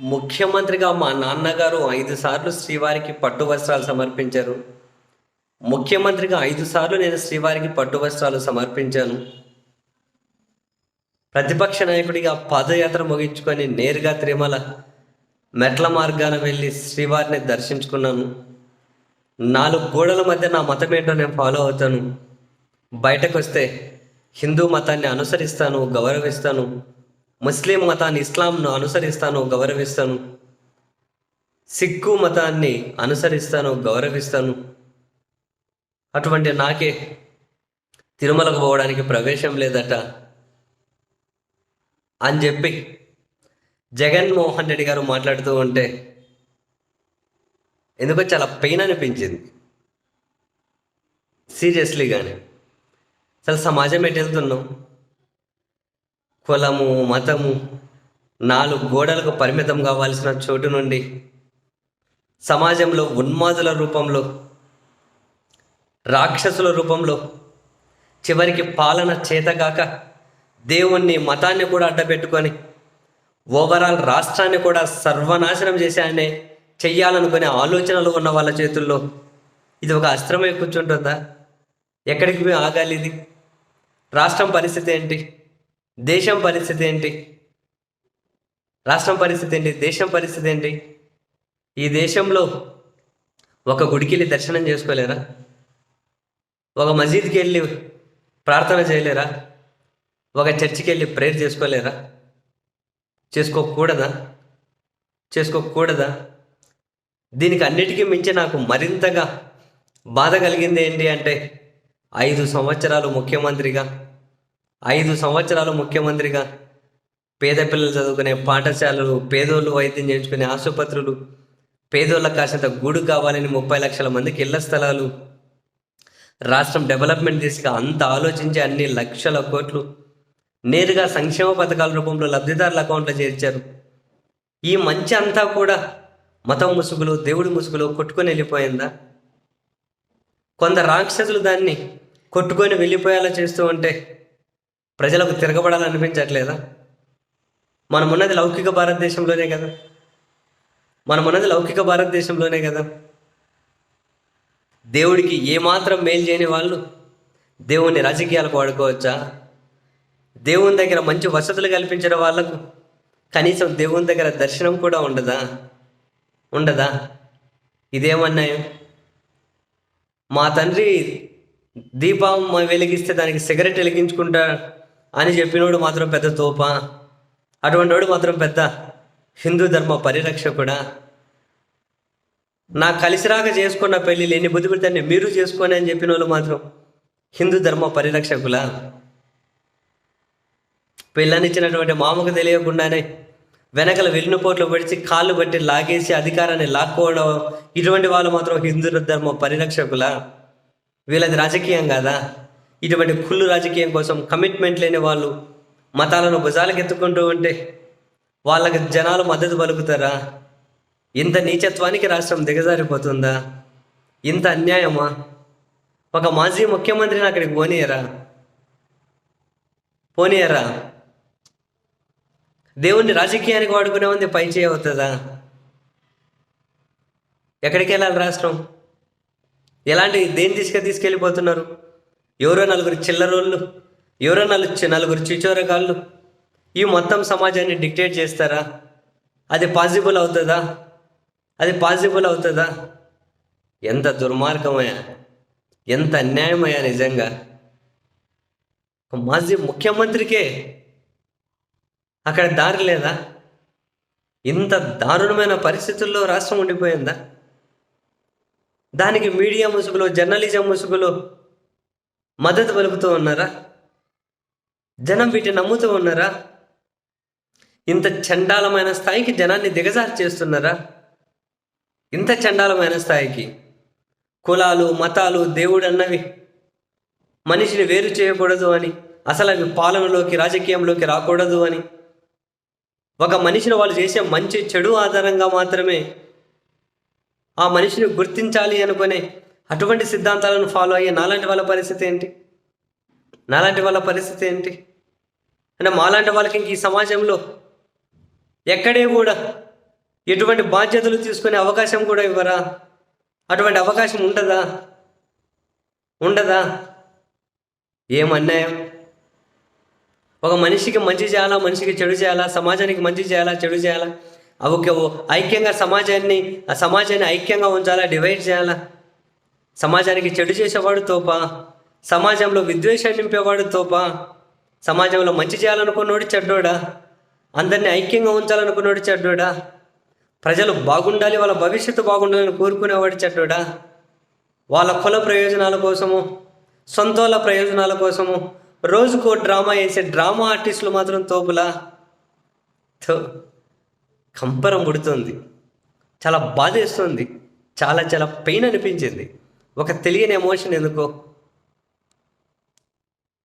ముఖ్యమంత్రిగా మా నాన్నగారు ఐదు సార్లు శ్రీవారికి పట్టు వస్త్రాలు సమర్పించారు. ముఖ్యమంత్రిగా ఐదు సార్లు నేను శ్రీవారికి పట్టు వస్త్రాలు సమర్పించాను. ప్రతిపక్ష నాయకుడిగా పాదయాత్ర ముగించుకొని నేరుగా తిరుమల మెట్ల మార్గాన వెళ్ళి శ్రీవారిని దర్శించుకున్నాను. నాలుగు గోడల మధ్య నా మతం ఏంటో నేను ఫాలో అవుతాను. బయటకు వస్తే హిందూ మతాన్ని అనుసరిస్తాను గౌరవిస్తాను. ముస్లిం మతాన్ని ఇస్లాంను అనుసరిస్తాను గౌరవిస్తాను. సిక్కు మతాన్ని అనుసరిస్తాను గౌరవిస్తాను. అటువంటి నాకే తిరుమలకు పోవడానికి ప్రవేశం లేదట. అని చెప్పి జగన్మోహన్ రెడ్డి గారు మాట్లాడుతూ ఉంటే ఎందుకో చాలా పెయిన్ అనిపించింది. సీరియస్లీ కానీ అసలు సమాజం ఎటు వెళ్తున్నాం? కులము మతము నాలుగు గోడలకు పరిమితం కావాల్సిన చోటు నుండి సమాజంలో ఉన్మాదుల రూపంలో రాక్షసుల రూపంలో చివరికి పాలన చేతగాక దేవుణ్ణి మతాన్ని కూడా అడ్డపెట్టుకొని ఓవరాల్ రాష్ట్రాన్ని కూడా సర్వనాశనం చేశాయనే చెయ్యాలనుకునే ఆలోచనలు ఉన్న వాళ్ళ చేతుల్లో ఇది ఒక అస్త్రమై కూర్చుంటుందా? ఎక్కడికి మేము ఆగాలి ఇది? రాష్ట్రం పరిస్థితి ఏంటి? దేశం పరిస్థితి ఏంటి? రాష్ట్రం పరిస్థితి ఏంటి? దేశం పరిస్థితి ఏంటి? ఈ దేశంలో ఒక గుడికి వెళ్ళి దర్శనం చేసుకోలేరా? ఒక మసీద్కి వెళ్ళి ప్రార్థన చేయలేరా? ఒక చర్చికి వెళ్ళి ప్రేయర్ చేసుకోలేరా? చేసుకోకూడదా? చేసుకోకూడదా? దీనికి అన్నిటికీ మించి నాకు మరింతగా బాధ కలిగింది ఏంటి అంటే ఐదు సంవత్సరాలు ముఖ్యమంత్రిగా ఐదు సంవత్సరాలు ముఖ్యమంత్రిగా పేద పిల్లలు చదువుకునే పాఠశాలలు పేదోళ్ళు వైద్యం చేయించుకునే ఆసుపత్రులు పేదోళ్ళకు కాసేంత గూడు కావాలని ముప్పై లక్షల మందికి ఇళ్ళ స్థలాలు. రాష్ట్రం డెవలప్మెంట్ దిశగా అంత ఆలోచించి అన్ని లక్షల కోట్లు నేరుగా సంక్షేమ పథకాల రూపంలో లబ్ధిదారుల అకౌంట్లో చేర్చారు. ఈ మంచి అంతా కూడా మతం ముసుగులు దేవుడి ముసుగులు కొట్టుకొని వెళ్ళిపోయిందా? కొందరు రాక్షసులు దాన్ని కొట్టుకొని వెళ్ళిపోయేలా చేస్తూ ఉంటే ప్రజలకు తిరగబడాలనిపించట్లేదా? మనమున్నది లౌకిక భారతదేశంలోనే కదా. మనమున్నది లౌకిక భారతదేశంలోనే కదా. దేవుడికి ఏమాత్రం మేలు చేయని వాళ్ళు దేవుణ్ణి రాజకీయాలకు వాడుకోవచ్చా? దేవుని దగ్గర మంచి వసతులు కల్పించిన వాళ్ళకు కనీసం దేవుని దగ్గర దర్శనం కూడా ఉండదా? ఉండదా? ఇదేమన్నాయం మా తండ్రి దీపం వెలిగిస్తే దానికి సిగరెట్ వెలిగించుకుంటా అని చెప్పినోడు మాత్రం పెద్ద తోప. అటువంటి వాడు మాత్రం పెద్ద హిందూ ధర్మ పరిరక్షకుడా. నా కలిసిరాక చేసుకున్న పెళ్ళి లేని బుద్ధి పెడితే మీరు చేసుకోని అని చెప్పిన వాళ్ళు మాత్రం హిందూ ధర్మ పరిరక్షకులా. పెళ్ళనిచ్చినటువంటి మామకు తెలియకుండానే వెనకల వెన్నుపోట్లు పడిచి కాళ్ళు బట్టి లాగేసి అధికారాన్ని లాక్కోవడం ఇటువంటి వాళ్ళు మాత్రం హిందూ ధర్మ పరిరక్షకుల. వీళ్ళది రాజకీయం కాదా? ఇటువంటి కుళ్ళు రాజకీయం కోసం కమిట్మెంట్ లేని వాళ్ళు మతాలను భుజాలకు ఎత్తుకుంటూ ఉంటే వాళ్ళకి జనాలు మద్దతు పలుకుతారా? ఇంత నీచత్వానికి రాష్ట్రం దిగజారిపోతుందా? ఇంత అన్యాయమా? ఒక మాజీ ముఖ్యమంత్రిని అక్కడికి పోనీయరా? పోనీయరా? దేవుణ్ణి రాజకీయానికి వాడుకునే ఉంది పై చేయవుతుందా ఎక్కడికి వెళ్ళాలి రాష్ట్రం? ఎలాంటి దేని తీసుకు తీసుకెళ్ళిపోతున్నారు? ఎవరో నలుగురు చిల్లరోళ్ళు ఎవరో నలుగు నలుగురు చిచోరగాళ్ళు. ఈ మొత్తం సమాజాన్ని డిక్టేట్ చేస్తారా? అది పాసిబుల్ అవుతుందా? అది పాసిబుల్ అవుతుందా? ఎంత దుర్మార్గమయ్యా ఎంత అన్యాయమయ్యా నిజంగా. మాజీ ముఖ్యమంత్రికే అక్కడ దారి లేదా? ఇంత దారుణమైన పరిస్థితుల్లో రాష్ట్రం ఉండిపోయిందా? దానికి మీడియా ముసుగులో జర్నలిజం ముసుగులో మద్దతు పలుకుతూ ఉన్నారా? జనం వీటిని నమ్ముతూ ఉన్నారా? ఇంత చండాలమైన స్థాయికి జనాన్ని దిగజారు చేస్తున్నారా? ఇంత చండాలమైన స్థాయికి కులాలు మతాలు దేవుడు అన్నవి మనిషిని వేరు చేయకూడదు అని అసలు అవి పాలనలోకి రాజకీయంలోకి రాకూడదు అని. ఒక మనిషిని వాళ్ళు చేసే మంచి చెడు ఆధారంగా మాత్రమే ఆ మనిషిని గుర్తించాలి అనుకునే అటువంటి సిద్ధాంతాలను ఫాలో అయ్యే నాలాంటి వాళ్ళ పరిస్థితి ఏంటి? నాలాంటి వాళ్ళ పరిస్థితి ఏంటి? అంటే మాలాంటి వాళ్ళకి ఇంక ఈ సమాజంలో ఎక్కడే కూడా ఎటువంటి బాధ్యతలు తీసుకునే అవకాశం కూడా ఇవ్వరా? అటువంటి అవకాశం ఉండదా? ఉండదా? ఏం అన్యాయం? ఒక మనిషికి మంచి చేయాలా మనిషికి చెడు చేయాలా సమాజానికి మంచి చేయాలా చెడు చేయాలా? ఒక ఐక్యంగా సమాజాన్ని ఆ సమాజాన్ని ఐక్యంగా ఉంచాలా డివైడ్ చేయాలా? సమాజానికి చెడు చేసేవాడు తోపా. సమాజంలో విద్వేషాన్ని నింపేవాడు తోపా. సమాజంలో మంచి చేయాలనుకున్నోడు చెడ్డోడా? అందరినీ ఐక్యంగా ఉంచాలనుకున్నోడు చెడ్డోడా? ప్రజలు బాగుండాలి వాళ్ళ భవిష్యత్తు బాగుండాలని కోరుకునేవాడు చెడ్డోడా? వాళ్ళ కుల ప్రయోజనాల కోసము సొంతోళ్ళ ప్రయోజనాల కోసము రోజుకో డ్రామా వేసే డ్రామా ఆర్టిస్టులు మాత్రం తోపులా? తో కంపరం పుడుతుంది. చాలా బాధేస్తుంది. చాలా చాలా పెయిన్ అనిపించింది. ఒక తెలియని ఎమోషన్ ఎందుకో